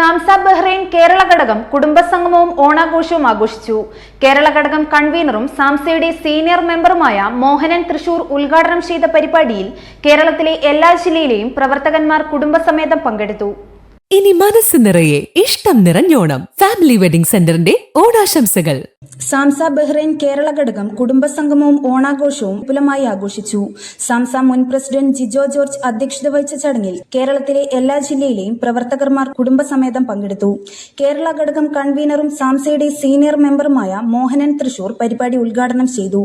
സാംസ Bahrain Kerala ഘടകം കുടുംബസംഗമവും ഓണാഘോഷവും ആഘോഷിച്ചു. കേരള ഘടകം കൺവീനറും സാംസയുടെ സീനിയർ മെമ്പറുമായ മോഹനൻ തൃശൂർ ഉദ്ഘാടനം ചെയ്ത പരിപാടിയിൽ കേരളത്തിലെ എല്ലാ ജില്ലയിലെയും പ്രവർത്തകന്മാർ കുടുംബസമേതം പങ്കെടുത്തു. ഇനി മനസ്സ് നിറയെ ഇഷ്ടം നിറഞ്ഞോണം. ഫാമിലി വെഡിംഗ് സെന്ററിന്റെ ഓണാശംസകൾ. സാംസ ബഹ്റൈൻ കേരള ഘടകം കുടുംബസംഗമവും ഓണാഘോഷവും വിപുലമായി ആഘോഷിച്ചു. സാംസ മുൻ പ്രസിഡന്റ് ജിജോ ജോർജ് അധ്യക്ഷത വഹിച്ച ചടങ്ങിൽ കേരളത്തിലെ എല്ലാ ജില്ലയിലെയും പ്രവർത്തകർമാർ കുടുംബസമേതം പങ്കെടുത്തു. കേരള ഘടകം കൺവീനറും സാംസയുടെ സീനിയർ മെമ്പറുമായ മോഹനൻ തൃശൂർ പരിപാടി ഉദ്ഘാടനം ചെയ്തു.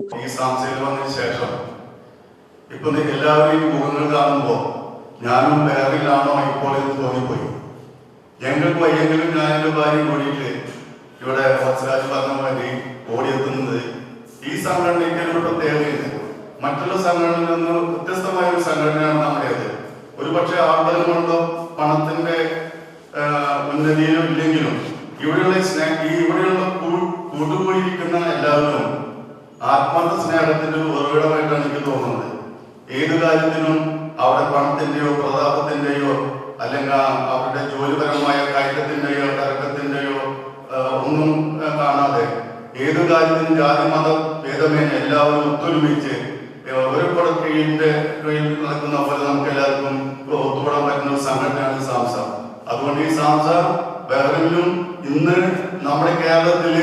ഇപ്പൊ എല്ലാവരും മുഖങ്ങൾ കാണുമ്പോൾ ഞാനും ഇപ്പോൾ എന്ന് തോന്നിപ്പോയി. ഞങ്ങൾക്ക് വയ്യെങ്കിലും ഞാൻ എന്റെ ഭാര്യയും കൂടിയിട്ട് ഇവിടെ ഹസ്രാജ് പറഞ്ഞ മാതിരി ഓടിയെത്തുന്നത് ഈ സംഘടനയ്ക്ക് ഒരു പ്രത്യേകതയില്ല മറ്റുള്ള സംഘടനയിൽ നിന്ന് വ്യത്യസ്തമായ ഒരു സംഘടനയാണ് നമ്മുടേത് ഒരു പക്ഷേ ആളുകൾ കൊണ്ടോ പണത്തിന്റെ ഉന്നതിയിലോ ഇല്ലെങ്കിലും ഇവിടെയുള്ള ഈ സ്നേ ഈ ഇവിടെയുള്ള കൂട്ടുപോയിരിക്കുന്ന എല്ലാവരും ആത്മാർത്ഥ സ്നേഹത്തിന്റെ ഉറവിടമായിട്ടാണ് എനിക്ക് തോന്നുന്നത്. ഏത് കാര്യത്തിനും അവിടെ പണത്തിന്റെയോ പ്രതാപത്തിന്റെയോ അല്ലെങ്കിൽ അവരുടെ ജോലിപരമായ കയറ്റത്തിന്റെയോ തർക്കത്തിന്റെയോ ഒന്നും കാണാതെ ഏത് കാര്യത്തിനും ജാതി മത ഭേദമേന എല്ലാവരും ഒത്തൊരുമിച്ച് ഒരു കുടക്കീഴിന്റെ കീഴിൽ നടക്കുന്ന പോലെ നമുക്ക് എല്ലാവർക്കും ഒത്തുപെടാൻ പറ്റുന്ന ഒരു സംഘടനയാണ് സാംസ അതുകൊണ്ട് ഈ സാംസ വേറെങ്കിലും ഇന്ന് നമ്മുടെ കേരളത്തിൽ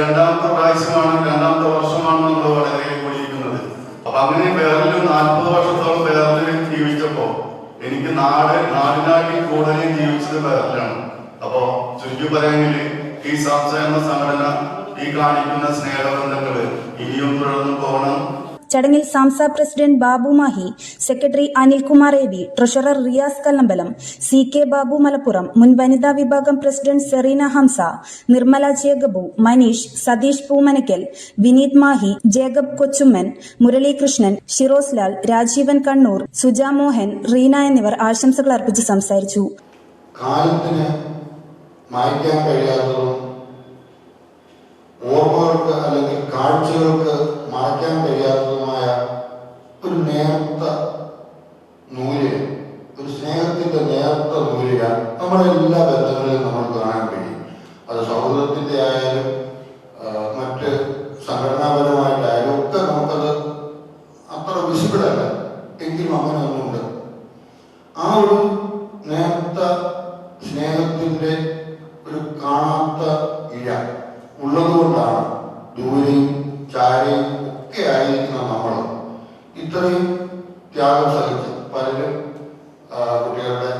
രണ്ടാമത്തെ പ്രാവശ്യമാണ് രണ്ടാമത്തെ വർഷമാണ് നമ്മൾ വളരെ കൂടിയിരിക്കുന്നത്. അപ്പൊ അങ്ങനെ വേറെല്ലാം നാൽപ്പത് വർഷത്തോളം എനിക്ക് നാട് നാടിനാട്ടിൽ കൂടുതലും ജീവിച്ചത് ബഹറിലാണ്. അപ്പോ ചുരുക്കി പറയാമെങ്കിൽ ഈ സംസ്ഥ എന്ന സംഘടന ഈ കാണിക്കുന്ന സ്നേഹബന്ധങ്ങൾ ഇനിയും തുടർന്ന് പോകണം. ചടങ്ങിൽ Samsa president Babu Mahi secretary Anilkumar A V treasurer Riyas Kallambalam C K Babu Malappuram മുൻ വനിതാ വിഭാഗം പ്രസിഡന്റ് സെറീന ഹംസ നിർമ്മല ജേഗബു മനീഷ് സതീഷ് പൂമനക്കൽ വിനീത് മാഹി ജേക്കബ് കൊച്ചുമ്മൻ മുരളീകൃഷ്ണൻ ഷിറോസ് ലാൽ രാജീവൻ കണ്ണൂർ സുജാ മോഹൻ റീന എന്നിവർ ആശംസകൾ അർപ്പിച്ച് സംസാരിച്ചു. കാലത്തിന് മായ്ക്കാൻ കഴിയാത്തതും ഓർമ്മകൾക്ക് അല്ലെങ്കിൽ കാഴ്ചകൾക്ക് മറയ്ക്കാൻ കഴിയാത്തതുമായ ഒരു നേർത്ത നൂൽ ഒരു സ്നേഹത്തിന്റെ നേർത്ത മൂലിക നമ്മുടെ എല്ലാ ബന്ധങ്ങളിലും നമ്മൾ കാണാൻ കഴിയും. അത് സൗഹൃദത്തിന്റെ ആയാലും മറ്റ് സംഘടനാപരമായിട്ടായാലും ഒക്കെ നമുക്കത് അത്ര വിസിബിളല്ല എങ്കിലും അങ്ങനെ ഒന്നുണ്ട്. ആ ഒരു നേർത്ത സ്നേഹത്തിന്റെ ഒരു കാണാത്ത ഇഴ ഉള്ളതുകൊണ്ടാണ് ദൂരെയും ചാരയും ഒക്കെ ആയിരിക്കുന്ന നമ്മൾ ഇത്രയും ത്യാഗം സഹിച്ച് പലരും കുട്ടികളുടെ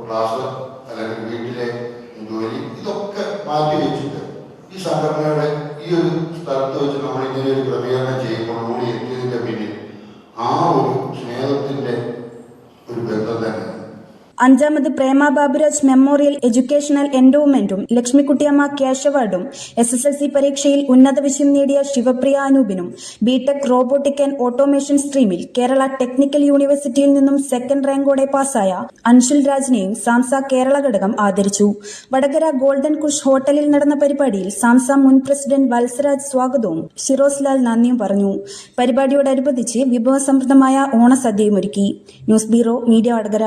ക്ലാസ് അല്ലെങ്കിൽ വീട്ടിലെ ജോലി ഇതൊക്കെ മാറ്റി വെച്ചിട്ട് ഈ സംഘടനയുടെ ഈ ഒരു സ്ഥലത്ത് വെച്ച് നമ്മൾ ഇങ്ങനെ ഒരു ക്രമീകരണം ചെയ്യുമ്പോൾ കൂടി എത്തിയതിന്റെ പിന്നിൽ ആ ഒരു സ്നേഹത്തിന്റെ ഒരു ബന്ധം തന്നെ അഞ്ചാമത് പ്രേമ ബാബുരാജ് മെമ്മോറിയൽ എഡ്യൂക്കേഷണൽ എൻഡോവ്മെന്റും ലക്ഷ്മിക്കുട്ടിയമ്മ ക്യാഷ് അവാർഡും എസ് എസ് എൽ സി പരീക്ഷയിൽ ഉന്നത വിഷയം നേടിയ ശിവപ്രിയ അനൂപിനും ബിടെക് റോബോട്ടിക് ആൻഡ് ഓട്ടോമേഷൻ സ്ട്രീമിൽ കേരള ടെക്നിക്കൽ യൂണിവേഴ്സിറ്റിയിൽ നിന്നും സെക്കൻഡ് റാങ്കോടെ പാസായ അൻഷുൽ രാജിനെയും സാംസ കേരള ഘടകം ആദരിച്ചു. വടകര ഗോൾഡൻ കുഷ് ഹോട്ടലിൽ നടന്ന പരിപാടിയിൽ സാംസ മുൻ പ്രസിഡന്റ് വത്സരാജ് സ്വാഗതവും ഷിറോസ് ലാൽ നന്ദിയും പറഞ്ഞു. പരിപാടിയോടനുബന്ധിച്ച് വിഭവസമൃദ്ധമായ ഓണസദ്യയും ഒരുക്കി. News bureau media Vadakara.